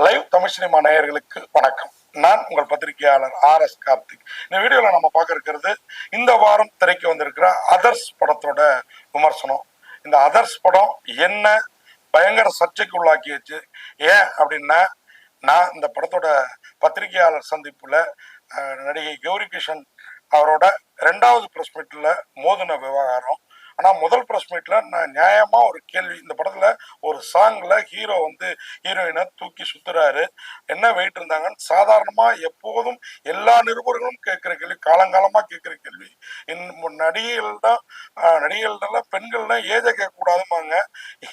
Live Tamil cinema நேயர்களுக்கு வணக்கம். நான் உங்கள் பத்திரிகையாளர் ஆர் எஸ் கார்த்திக். இந்த வீடியோவில் நம்ம பார்க்க இருக்கிறது இந்த வாரம் திரைக்கு வந்திருக்கிற அதர்ஸ் படத்தோட விமர்சனம். இந்த அதர்ஸ் படம் என்ன பயங்கர சர்ச்சைக்கு உள்ளாக்கியாச்சு? ஏன் அப்படின்னா நான் இந்த படத்தோட பத்திரிகையாளர் சந்திப்புல நடிகை கௌரி கிஷன் அவரோட ரெண்டாவது ப்ரெஸ் மீட்டில் மோதின விவகாரம். ஆனால் முதல் ப்ரெஸ் மீட்டில் நான் நியாயமாக ஒரு கேள்வி இந்த படத்தில் ஒரு சாங்ல ஹீரோ வந்து ஹீரோயினை தூக்கி சுத்துறாரு. என்ன வெயிட் இருந்தாங்கன்னு சாதாரணமாக எப்போதும் எல்லா நிருபர்களும் கேட்குற கேள்வி காலங்காலமாக கேட்குற கேள்வி. இன்னும் நடிகைகள் தான் நடிகைகள்லாம் பெண்கள்னா ஏஜை கேட்கக்கூடாதுமாங்க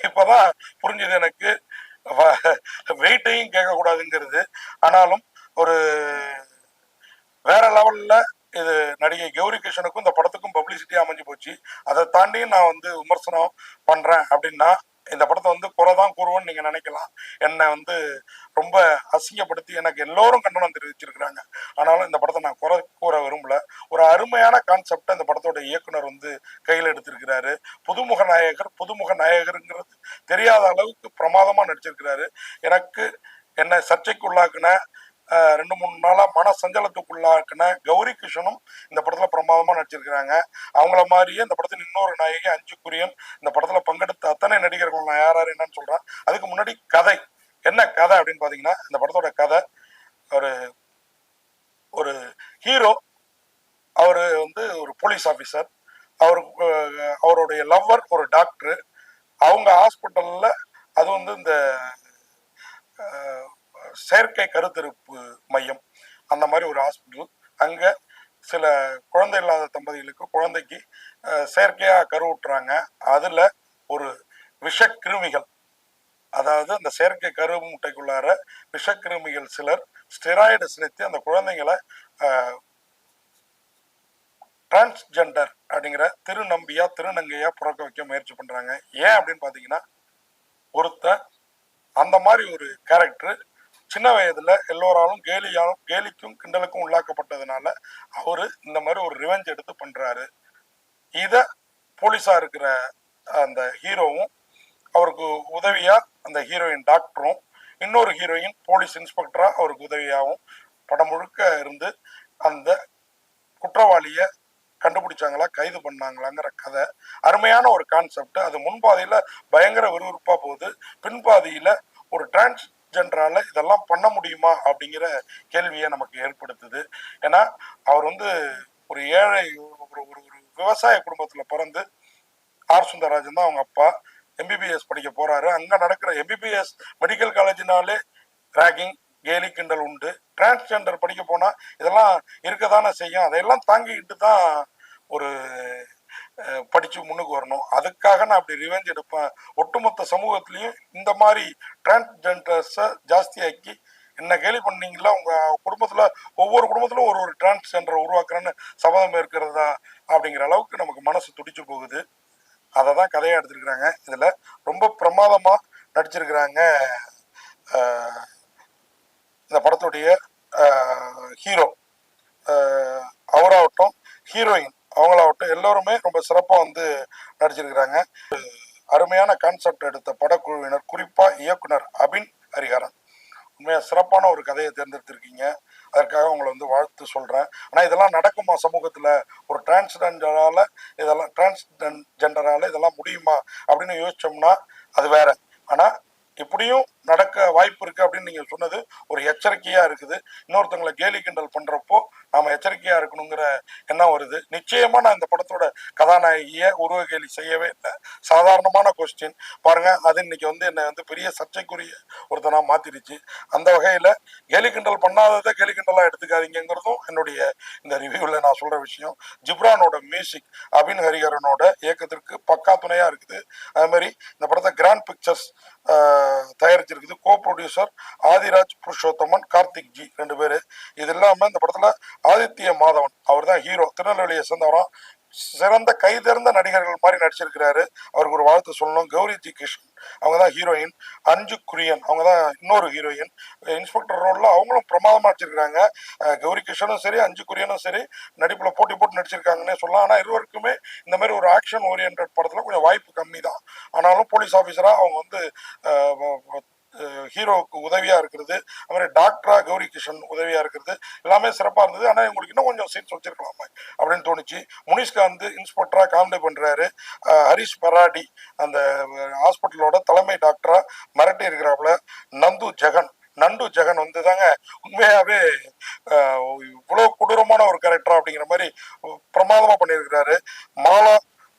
இப்போ தான் புரிஞ்சுது எனக்கு. வெயிட்டையும் கேட்கக்கூடாதுங்கிறது ஆனாலும் ஒரு வேற லெவல்ல இது நடிகை கௌரி கிருஷ்ணனுக்கும் இந்த படத்துக்கும் பப்ளிசிட்டி அமைஞ்சு போச்சு. அதை தாண்டி நான் வந்து விமர்சனம் பண்றேன் அப்படின்னா இந்த படத்தை வந்து குறை தான் கூறுவோன்னு நீங்க நினைக்கலாம். என்னை வந்து ரொம்ப அசிங்கப்படுத்தி எனக்கு எல்லோரும் கண்டனம் தெரிவிச்சிருக்கிறாங்க. ஆனாலும் இந்த படத்தை நான் குறை கூற விரும்பல. ஒரு அருமையான கான்செப்டை இந்த படத்தோட இயக்குனர் வந்து கையில் எடுத்திருக்கிறாரு. புதுமுக நாயகர் புதுமுக நாயகருங்கிறது தெரியாத அளவுக்கு பிரமாதமா நடிச்சிருக்கிறாரு. எனக்கு என்னை சர்ச்சைக்குள்ளாக்குன ரெண்டு மூணு நாளாக மன சஞ்சலத்துக்குள்ளாக்குன கௌரி கிருஷ்ணனும் இந்த படத்தில் பிரமாதமாக நடிச்சிருக்கிறாங்க. அவங்கள மாதிரியே இந்த படத்தின் இன்னொரு நாயகி அஞ்சு குரியன் இந்த படத்தில் பங்கெடுத்த அத்தனை நடிகர்கள் நான் யார் யார் என்னன்னு சொல்கிறேன் அதுக்கு முன்னாடி கதை. என்ன கதை அப்படின்னு பார்த்தீங்கன்னா இந்த படத்தோட கதை ஒரு ஒரு ஹீரோ அவர் வந்து ஒரு போலீஸ் ஆஃபீஸர் அவர் அவருடைய லவ்வர் ஒரு டாக்டர். அவங்க ஹாஸ்பிட்டலில் அது வந்து இந்த செயற்கை கருத்தரிப்பு மையம் அந்த மாதிரி ஒரு ஹாஸ்பிட்டல் அங்க சில குழந்தை இல்லாத தம்பதிகளுக்கு குழந்தைக்கு செயற்கையாக செயற்கையா கருவுட்டுறாங்க அதுல ஒரு விஷக்கிருமிகள் அதாவது அந்த செயற்கை கரு முட்டைக்குள்ளார விஷக்கிருமிகள் சிலர் ஸ்டெராய்டு செலுத்தி அந்த குழந்தைங்களை டிரான்ஸ்ஜெண்டர் அப்படிங்கிற திருநம்பியா திருநங்கையா பிறக்க வைக்க முயற்சி பண்றாங்க. ஏன் அப்படின்னு பாத்தீங்கன்னா ஒருத்தன் அந்த மாதிரி ஒரு கேரக்டர் சின்ன வயதுல எல்லோராலும் கேலியாலும் கேலிக்கும் கிண்டலுக்கும் உள்ளாக்கப்பட்டதுனால அவரு இந்த மாதிரி ஒரு ரிவெஞ்ச் எடுத்து பண்றாரு. இத போலீஸா இருக்கிற அந்த ஹீரோவும் அவருக்கு உதவியா அந்த ஹீரோயின் டாக்டரும் இன்னொரு ஹீரோயின் போலீஸ் இன்ஸ்பெக்டரா அவருக்கு உதவியாகவும் படம் முழுக்க இருந்து அந்த குற்றவாளிய கண்டுபிடிச்சாங்களா கைது பண்ணாங்களாங்கிற கதை அருமையான ஒரு கான்செப்ட் அது முன்பாதையில பயங்கர விறுவிறுப்பா போகுது. பின்பாதையில ஒரு ஜென்ரால இதெல்லாம் பண்ண முடியுமா அப்படிங்கிற கேள்வியை நமக்கு ஏற்படுத்துது. ஏன்னா அவர் வந்து ஒரு ஏழை ஒரு ஒரு விவசாய குடும்பத்துல பிறந்து ஆர் சுந்தரராஜன் தான் அவங்க அப்பா. எம்பிபிஎஸ் படிக்க போறாரு. அங்க நடக்கிற எம்பிபிஎஸ் மெடிக்கல் காலேஜ்னாலே ரேகிங் கேலி கிண்டல் உண்டு. டிரான்ஸ்ஜெண்டர் படிக்க போனா இதெல்லாம் இருக்கதானே செய்யும். அதையெல்லாம் தாங்கிக்கிட்டு தான் ஒரு படித்து முன்னுக்கு வரணும். அதுக்காக நான் அப்படி ரிவெஞ்ச் எடுப்பேன். ஒட்டுமொத்த சமூகத்திலையும் இந்த மாதிரி டிரான்ஸ்ஜெண்டர்ஸை ஜாஸ்தியாக்கி என்ன கேலி பண்ணீங்களா? உங்கள் குடும்பத்தில் ஒவ்வொரு குடும்பத்திலும் ஒரு ஒரு டிரான்ஸ்ஜெண்டரை உருவாக்குறேன்னு சபதம் இருக்கிறதா? அப்படிங்கிற அளவுக்கு நமக்கு மனசு துடிச்சு போகுது. அதை தான் கதையாக எடுத்துருக்குறாங்க. இதில் ரொம்ப பிரமாதமாக நடிச்சிருக்கிறாங்க இந்த படத்துடைய ஹீரோ. அவராகட்டும் ஹீரோயின். அவங்களாகட்டும் எல்லோருமே ரொம்ப சிறப்பாக வந்து நடிச்சிருக்கிறாங்க. அருமையான கான்செப்ட் எடுத்த படக்குழுவினர் குறிப்பாக இயக்குனர் அபின் ஹரிஹரன். உண்மையாக சிறப்பான ஒரு கதையை தேர்ந்தெடுத்திருக்கீங்க. அதற்காக உங்களை வந்து வாழ்த்து சொல்கிறேன் ஆனால் இதெல்லாம் நடக்குமா சமூகத்தில்? ஒரு டிரான்ஸ்ஜெண்டரால் இதெல்லாம் டிரான்ஸ்ஜெண்டரால் இதெல்லாம் முடியுமா அப்படின்னு யோசித்தோம்னா அது வேற. ஆனால் இப்படியும் நடக்க வாய்ப்பு இருக்குது அப்படின்னு நீங்கள் சொன்னது ஒரு எச்சரிக்கையாக இருக்குது. இன்னொருத்தவங்களை கேலி கிண்டல் பண்ணுறப்போ நாம எச்சரிக்கையா இருக்கணுங்கிற எண்ணம் வருது. நிச்சயமா நான் இந்த படத்தோட கதாநாயகிய உருவ கேலி செய்யவே இல்லை. சாதாரணமான கொஸ்டின் பாருங்க அது இன்னைக்கு வந்து என்னை வந்து பெரிய சர்ச்சைக்குரிய ஒருத்தனா மாத்திருச்சு அந்த வகையில கேலி கிண்டல் பண்ணாததை கேலி கிண்டலா எடுத்துக்காதீங்கிறதும் என்னுடைய இந்த ரிவ்யூவில் நான் சொல்ற விஷயம். ஜிப்ரானோட மியூசிக் அபின் ஹரிஹரனோட இயக்கத்திற்கு பக்கா துணையா இருக்குது. அது மாதிரி இந்த படத்தை grand pictures தயாரிச்சிருக்குது. Co producer Adhiraj Purushothaman Karthik G ரெண்டு பேர். இது இல்லாமல் இந்த படத்தில் ஆதித்ய மாதவன் அவர் தான் ஹீரோ திருநெல்வேலியை சேர்ந்தவரான் சிறந்த கைதேர்ந்த நடிகர்கள் மாதிரி நடிச்சிருக்கிறாரு. அவருக்கு ஒரு வாழ்த்து சொல்லணும். கௌரி ஜி கிருஷ்ணன். அவங்க தான் ஹீரோயின் அஞ்சு குரியன். அவங்க தான் இன்னொரு ஹீரோயின் இன்ஸ்பெக்டர் ரோலில் அவங்களும் பிரமாதமாக நடிச்சிருக்கிறாங்க. கௌரி கிருஷ்ணனும் சரி அஞ்சு குரியனும் சரி நடிப்பில் போட்டி போட்டு நடிச்சிருக்காங்கன்னே சொல்லலாம். ஆனால் இருவருக்குமே இந்த மாதிரி ஒரு ஆக்ஷன் ஓரியன்ட் படத்தில் கொஞ்சம் வாய்ப்பு கம்மி தான் ஆனாலும் போலீஸ் ஆஃபீஸராக அவங்க வந்து ஹீரோவுக்கு உதவியா இருக்கிறது. அது டாக்டரா கௌரி கிஷன் உதவியா இருக்கிறது. எல்லாமே சிறப்பா இருந்தது. ஆனா உங்களுக்கு இன்னும் கொஞ்சம் சீன்ஸ் வச்சிருக்கலாமே அப்படின்னு தோணுச்சு. முனிஷ்காந்த் இன்ஸ்பெக்டரா காமெடி பண்றாரு. ஹரிஷ் பராடி அந்த ஹாஸ்பிட்டலோட தலைமை டாக்டரா மிரட்டி இருக்கிறாப்புல நந்து ஜெகன் நண்டு ஜெகன் வந்து தாங்க உண்மையாவே இவ்வளோ இவ்வளவு கொடூரமான ஒரு கேரக்டர் அப்படிங்கிற மாதிரி பிரமாதமா பண்ணியிருக்கிறாரு. மாலா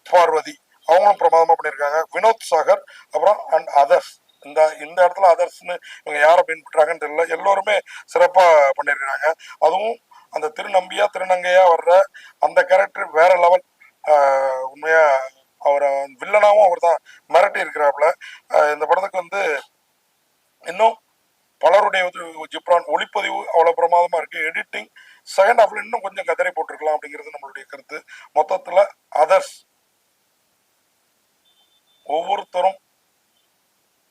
பார்வதி அவங்களும் பிரமாதமா பண்ணியிருக்காங்க. வினோத் சாகர் அப்புறம் அண்ட் அதர்ஸ் இந்த இந்த இடத்துல அதர்ஸ்னு இவங்க யாரை பின்பற்றாங்கன்னு தெரியல. எல்லோருமே சிறப்பாக பண்ணியிருக்கிறாங்க. அதுவும் அந்த திருநம்பியா திருநங்கையா வர்ற அந்த கேரக்டர் வேற லெவல் உண்மையா அவரை வில்லனாவும் அவர் தான் மிரட்டி இருக்கிறாப்புல. இந்த படத்துக்கு வந்து இன்னும் பலருடைய வந்து ஜிப்ரான் ஒளிப்பதிவு அவ்வளவு பிரமாதமா இருக்கு. எடிட்டிங் செகண்ட் ஹாஃப்ல இன்னும் கொஞ்சம் கதறி போட்டிருக்கலாம் அப்படிங்கிறது நம்மளுடைய கருத்து. மொத்தத்துல அதர்ஸ் ஒவ்வொருத்தரும்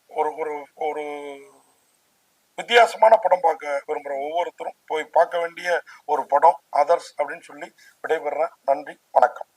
ஒரு ஒரு ஒரு வித்தியாசமான படம் பார்க்க விரும்புகிற ஒவ்வொருத்தரும் போய் பார்க்க வேண்டிய ஒரு படம் அதர்ஸ் அப்படின்னு சொல்லி விடைபெறேன். நன்றி வணக்கம்.